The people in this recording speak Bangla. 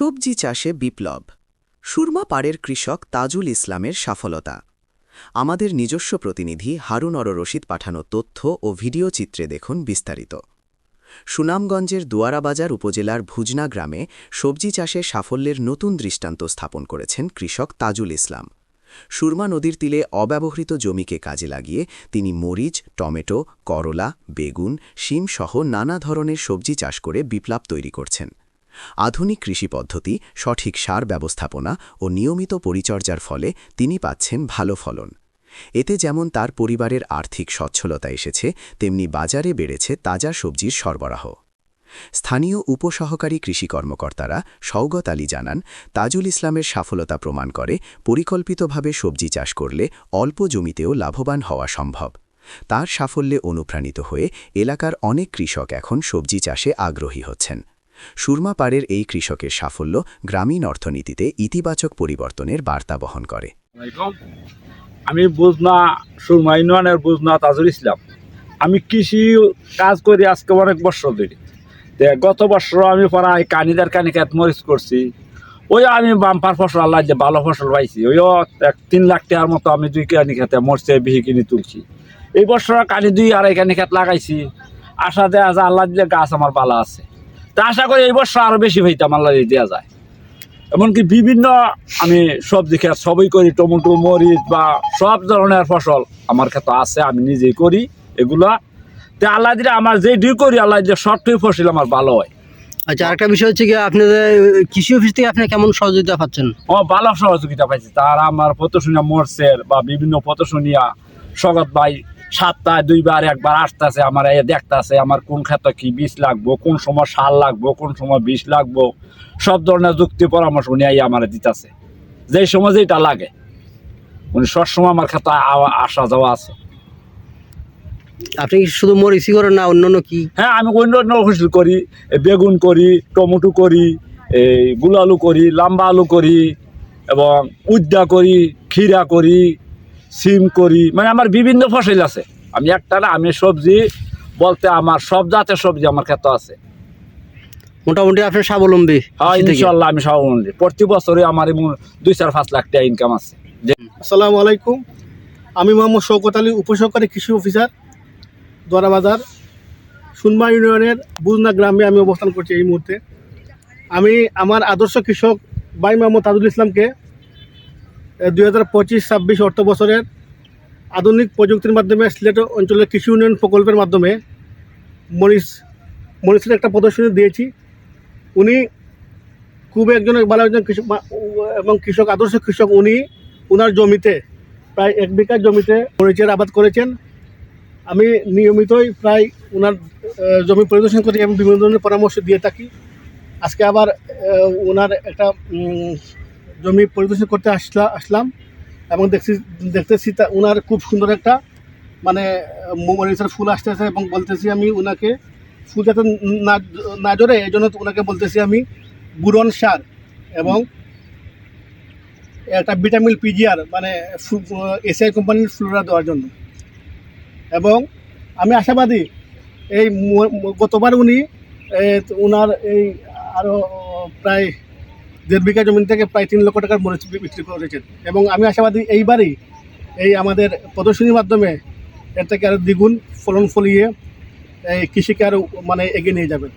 সবজি চাষে বিপ্লব। সুরমা পাড়ের কৃষক তাজুল ইসলামের সফলতা আমাদের নিজস্ব প্রতিনিধি হারুন অর রশিদ পাঠানো তথ্য ও ভিডিও চিত্রে দেখুন বিস্তারিত। সুনামগঞ্জের দুয়ারাবাজার উপজেলার ভুজনা গ্রামে সবজি চাষে সাফল্যের নতুন দৃষ্টান্ত স্থাপন করেছেন কৃষক তাজুল ইসলাম। সুরমা নদীর তীরে অব্যবহৃত জমিকে কাজে লাগিয়ে তিনি মরিচ, টমেটো, করলা, বেগুন, শিম সহ নানা ধরনের সবজি চাষ করে বিপ্লব তৈরি করছেন। আধুনিক কৃষি পদ্ধতি, সঠিক সার ব্যবস্থাপনা ও নিয়মিত পরিচর্যার ফলে তিনি পাচ্ছেন ভালো ফলন। এতে যেমন তার পরিবারের আর্থিক সচ্ছলতা এসেছে, তেমনি বাজারে বেড়েছে তাজা সবজির সরবরাহ। স্থানীয় উপসহকারী কৃষি কর্মকর্তারা সৌগত আলী জানান, তাজুল ইসলামের সফলতা প্রমাণ করে পরিকল্পিতভাবে সবজি চাষ করলে অল্প জমিতেও লাভবান হওয়া সম্ভব। তার সাফল্যে অনুপ্রাণিত হয়ে এলাকার অনেক কৃষক এখন সবজি চাষে আগ্রহী হচ্ছেন। সুরমাপাড়ের এই কৃষকের সাফল্য গ্রামীণ অর্থনীতিতে ইতিবাচক পরিবর্তনের বার্তা বহন করে। আমি বুঝনা সুরমা ইউনিয়নের বুঝনা তাজুল ইসলাম। আমি কৃষি কাজ করি আজকে অনেক বছর ধরে। গত বছর আমি প্রায় কানিদার কানি খেত মরিচ করছি। ওই আমি বাম্পার ফসল আল্লাহ যে ভালো ফসল পাইছি, ওইও এক তিন লাখ টাকার মতো আমি দুই কানি খেতে মরচে বিহি কিনে তুলছি। এই বছর কানি দুই আড়াই কানি খেত লাগাইছি। আশা যায় আল্লাহ দিলে গাছ আমার ভালো আছে। তা আশা করি এই বছর আরও বেশি হইতাম আল্লাহ দেওয়া যায়। এমনকি বিভিন্ন আমি সবজি ক্ষেত সবই করি টমেটো মরিচ বা সব ধরনের ফসল আমার ক্ষেত্রে আছে আমি নিজেই করি এগুলা। তে আল্লাহ দিলে আমার যে ডিউ করি আল্লাহ দিলে সবটাই ফসল আমার ভালো হয়। আচ্ছা আরেকটা বিষয় হচ্ছে কি আপনাদের কৃষি অফিস থেকে আপনি কেমন সহযোগিতা পাচ্ছেন? ও ভালো সহযোগিতা পাইছি। তার আমার পতশুনিয়া মোর্সের বা বিভিন্ন পতশুনিয়া স্বগত ভাই সাতটায় দুইবার একবার আসতেছে আমার এ দেখতেছে আমার কোন ক্ষেত্রে কি বীজ লাগবো কোন সময় সার লাগবো কোন সময় বিষ লাগবো সব ধরনের যুক্তি পরামর্শ উনি আমার দিতেছে। যেই সময় যেটা লাগে। উনি সবসময় আমার ক্ষেত্রে আসা যাওয়া আছে। আপনি শুধু মরিচি করেন না অন্যান্য কি? হ্যাঁ আমি অন্য অন্য ফসল করি বেগুন করি টমেটো করি এই গুল আলু করি লাম্বা আলু করি এবং উদ্দা করি ক্ষীরা করি সিম করি মানে আমার বিভিন্ন ফসল আছে। আমি একটা না আমি সবজি বলতে আমার সব জাতের সবজি আমার ক্ষেত্র আছে। মোটামুটি আপনি স্বাবলম্বী হ্যাঁ ইনশাল্লাহ আমি স্বাবলম্বী। প্রতি বছরে আমার দুই চার পাঁচ লাখ টাকা ইনকাম আছে। আসসালামু আলাইকুম। আমি মোহাম্মদ শওকত আলী উপসহকারী কৃষি অফিসার দোয়ারাবাজার সুনমা ইউনিয়নের বুজনা গ্রামে আমি অবস্থান করছি এই মুহূর্তে। আমি আমার আদর্শ কৃষক ভাই মোহাম্মদ তাজুল ইসলামকে দুই হাজার পঁচিশ, ছাব্বিশ অর্থ বছরের আধুনিক প্রযুক্তির মাধ্যমে সিলেট অঞ্চলের কৃষি উন্নয়ন প্রকল্পের মাধ্যমে মরিচ মরিচের একটা প্রদর্শনী দিয়েছি। উনি খুব একজন ভালো একজন কৃষক এবং কৃষক, আদর্শ কৃষক উনি ওনার জমিতে প্রায় এক বিঘা জমিতে মরিচের আবাদ করেছেন। আমি নিয়মিতই প্রায় ওনার জমি পরিদর্শন করি এবং বিভিন্ন ধরনের পরামর্শ দিয়ে থাকি। আজকে আবার ওনার একটা জমি পরিদর্শন করতে আসলা আসলাম এবং দেখছি দেখতেছি তা ওনার খুব সুন্দর একটা মানে মরিচের ফুল আসতেছে এবং বলতেছি আমি ওনাকে ফুল যাতে না না জড়ে এই জন্য ওনাকে বলতেছি আমি বুরন সার এবং একটা ভিটামিন পিজিআর মানে এসআই কোম্পানির ফ্লোরা দেওয়ার জন্য। এবং আমি আশাবাদী, এই গতবার উনি ওনার এই আরও প্রায় দেড় বিঘা জমি থেকে প্রায় তিন লক্ষ টাকার মরিচ বিক্রি করেছেন। এবং আমি আশাবাদী এইবারই এই আমাদের প্রদর্শনীর মাধ্যমে এর থেকে আরও দ্বিগুণ ফলন ফলিয়ে এই কৃষিকে আরও মানে এগিয়ে নিয়ে যাবেন।